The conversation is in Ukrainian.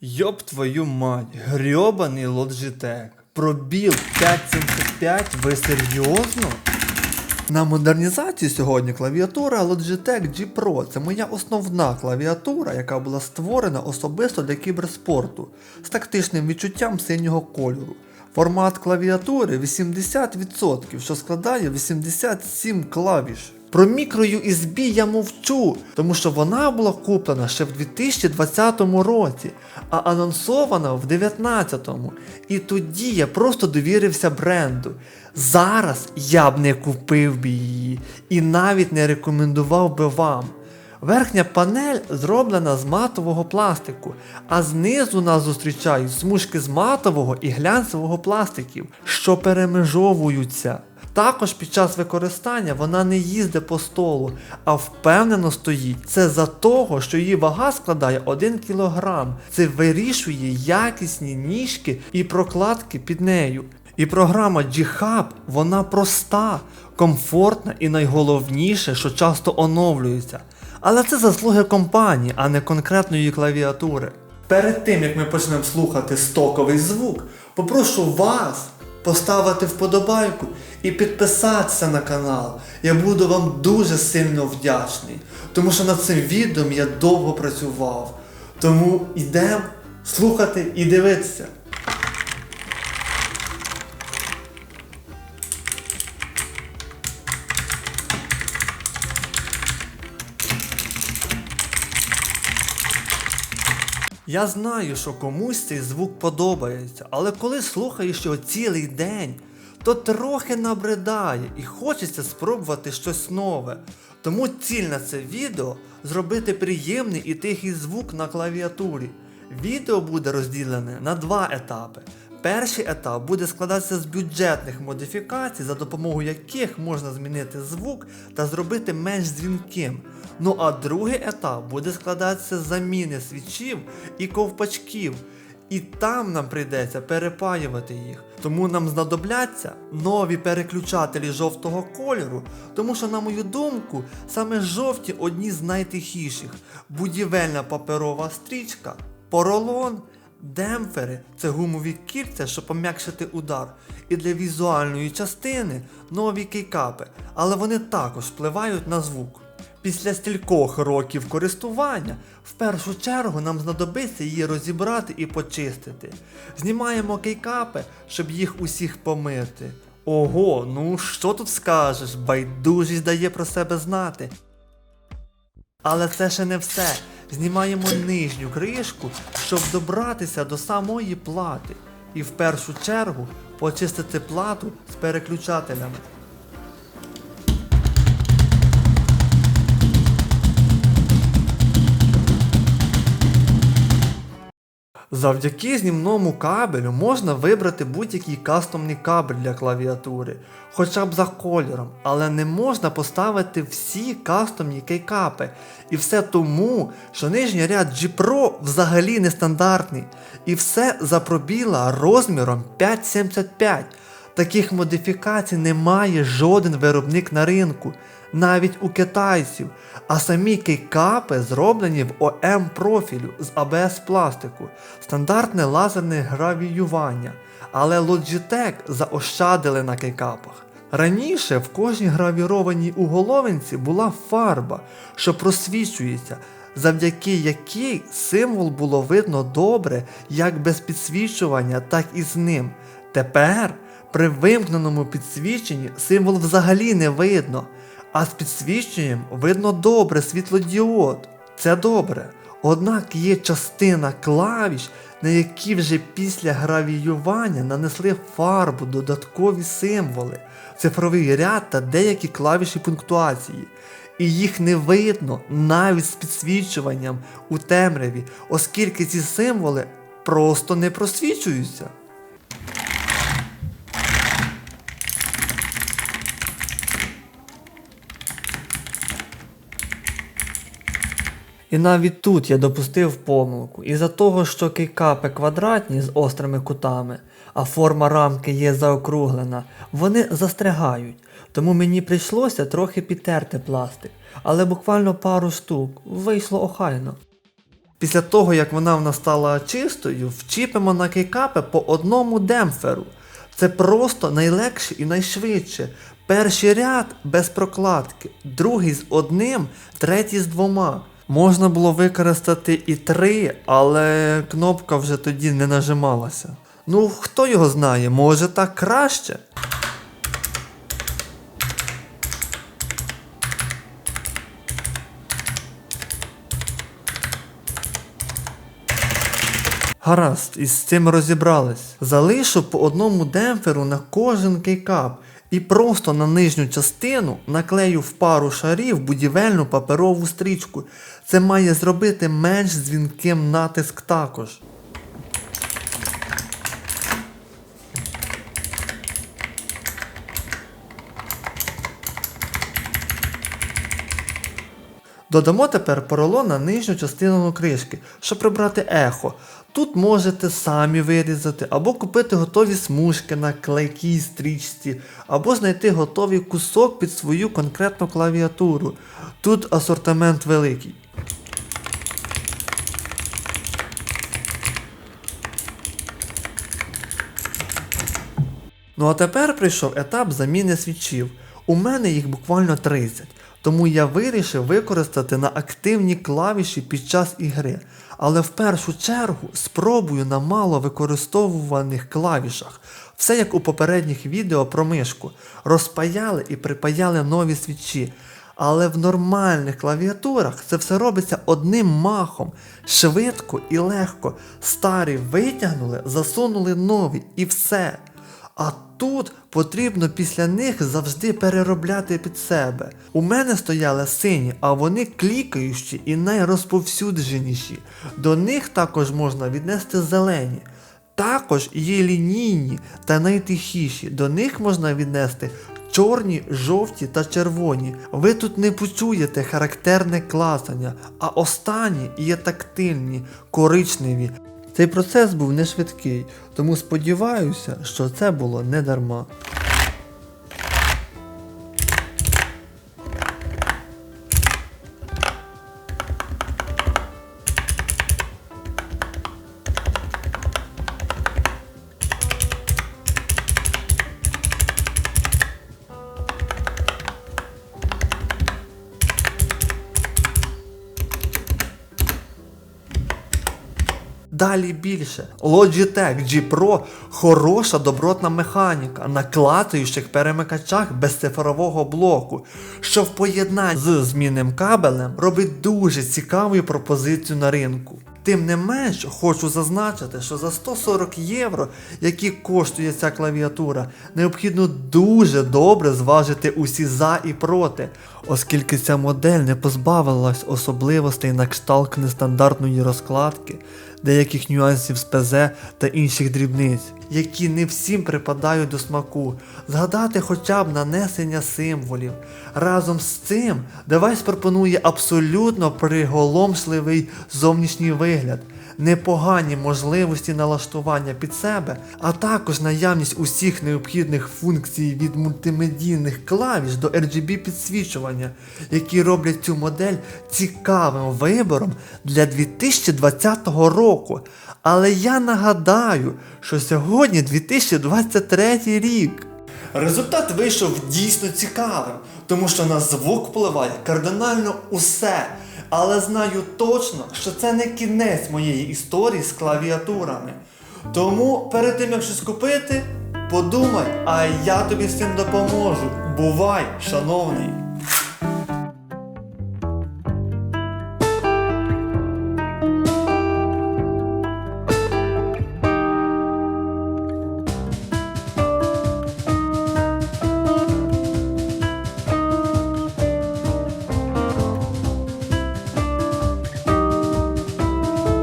Йоп твою мать, грьобаний Logitech. Пробіл 575, ви серйозно? На модернізацію сьогодні клавіатура Logitech G Pro. Це моя основна клавіатура, яка була створена особисто для кіберспорту з тактичним відчуттям синього кольору. Формат клавіатури 80%, що складає 87 клавіш. Про мікро USB я мовчу, тому що вона була куплена ще в 2020 році, а анонсована в 2019. І тоді я просто довірився бренду. Зараз я б не купив би її і навіть не рекомендував би вам. Верхня панель зроблена з матового пластику, а знизу нас зустрічають смужки з матового і глянцевого пластиків, що перемежовуються. Також під час використання вона не їздить по столу, а впевнено стоїть. Це за того, що її вага складає 1 кг. Це вирішує якісні ніжки і прокладки під нею. І програма G-Hub, вона проста, комфортна і найголовніше, що часто оновлюється. Але це заслуги компанії, а не конкретної клавіатури. Перед тим як ми почнемо слухати стоковий звук, попрошу вас поставити вподобайку і підписатися на канал. Я буду вам дуже сильно вдячний, тому що над цим відео я довго працював. Тому йдемо слухати і дивитися. Я знаю, що комусь цей звук подобається, але коли слухаєш його цілий день, то трохи набридає і хочеться спробувати щось нове. Тому ціль на це відео зробити приємний і тихий звук на клавіатурі. Відео буде розділене на два етапи. Перший етап буде складатися з бюджетних модифікацій, за допомогою яких можна змінити звук та зробити менш дзвінким. Ну а другий етап буде складатися з заміни свічів і ковпачків. І там нам прийдеться перепаювати їх. Тому нам знадобляться нові переключателі жовтого кольору, тому що, на мою думку, саме жовті одні з найтихіших. Будівельна паперова стрічка, поролон, демпфери це гумові кільця, щоб пом'якшити удар. І для візуальної частини нові кейкапи, але вони також впливають на звук. Після стількох років користування в першу чергу нам знадобиться її розібрати і почистити. Знімаємо кейкапи, щоб їх усіх помити. Ого, ну що тут скажеш, байдужість дає про себе знати. Але це ще не все. Знімаємо нижню кришку, щоб добратися до самої плати. І в першу чергу почистити плату з переключателями. Завдяки знімному кабелю можна вибрати будь-який кастомний кабель для клавіатури, хоча б за кольором, але не можна поставити всі кастомні кейкапи. І все тому, що нижній ряд G Pro взагалі нестандартний. І все за пробіла розміром 5,75. Таких модифікацій не має жоден виробник на ринку, навіть у китайців, а самі кейкапи зроблені в ОМ профілю з АБС пластику, стандартне лазерне гравіювання, але Logitech заощадили на кейкапах. Раніше в кожній гравірованій уголовинці була фарба, що просвічується, завдяки якій символ було видно добре як без підсвічування, так і з ним. Тепер при вимкненому підсвіченні символ взагалі не видно, а з підсвіченням видно добре світлодіод. Це добре. Однак є частина клавіш, на які вже після гравіювання нанесли фарбу, додаткові символи, цифровий ряд та деякі клавіші пунктуації. І їх не видно навіть з підсвічуванням у темряві, оскільки ці символи просто не просвічуються. І навіть тут я допустив помилку. Із-за того, що кейкапи квадратні з острими кутами, а форма рамки є заокруглена, вони застрягають. Тому мені прийшлося трохи підтерти пластик, але буквально пару штук вийшло охайно. Після того, як вона в нас стала чистою, вчіпимо на кейкапи по одному демпферу. Це просто найлегше і найшвидше. Перший ряд без прокладки, другий з одним, третій з двома. Можна було використати і три, але кнопка вже тоді не нажималася. Ну, хто його знає, може так краще? Гаразд, із цим розібрались. Залишу по одному демпферу на кожен кейкап і просто на нижню частину наклею в пару шарів будівельну паперову стрічку. Це має зробити менш дзвінким натиск також. Додамо тепер поролон на нижню частину кришки, щоб прибрати ехо. Тут можете самі вирізати, або купити готові смужки на клейкій стрічці, або знайти готовий кусок під свою конкретну клавіатуру. Тут асортимент великий. Ну а тепер прийшов етап заміни свічів. У мене їх буквально 30, тому я вирішив використати на активні клавіші під час ігри. Але в першу чергу спробую на мало використовуваних клавішах. Все як у попередніх відео про мишку. Розпаяли і припаяли нові свічі. Але в нормальних клавіатурах це все робиться одним махом, швидко і легко. Старі витягнули, засунули нові і все. А тут потрібно після них завжди переробляти під себе. У мене стояли сині, а вони клікаючі і найрозповсюдженіші. До них також можна віднести зелені. Також є лінійні та найтихіші. До них можна віднести чорні, жовті та червоні. Ви тут не почуєте характерне класання, а останні є тактильні, коричневі. Цей процес був не швидкий, тому сподіваюся, що це було не дарма. Далі більше. Logitech G Pro хороша добротна механіка на клацаючих перемикачах без цифрового блоку, що в поєднанні з змінним кабелем робить дуже цікаву пропозицію на ринку. Тим не менш, хочу зазначити, що за 140 євро, які коштує ця клавіатура, необхідно дуже добре зважити усі за і проти, оскільки ця модель не позбавилась особливостей на кшталт нестандартної розкладки, деяких нюансів з ПЗ та інших дрібниць, які не всім припадають до смаку. Згадати хоча б нанесення символів. Разом з цим девайс пропонує абсолютно приголомшливий зовнішній вигляд. Непогані можливості налаштування під себе, а також наявність усіх необхідних функцій від мультимедійних клавіш до RGB підсвічування, які роблять цю модель цікавим вибором для 2020 року. Але я нагадаю, що сьогодні 2023 рік. Результат вийшов дійсно цікавим, тому що на звук впливає кардинально усе. Але знаю точно, що це не кінець моєї історії з клавіатурами. Тому перед тим як щось купити, подумай, а я тобі з цим допоможу. Бувай, шановний!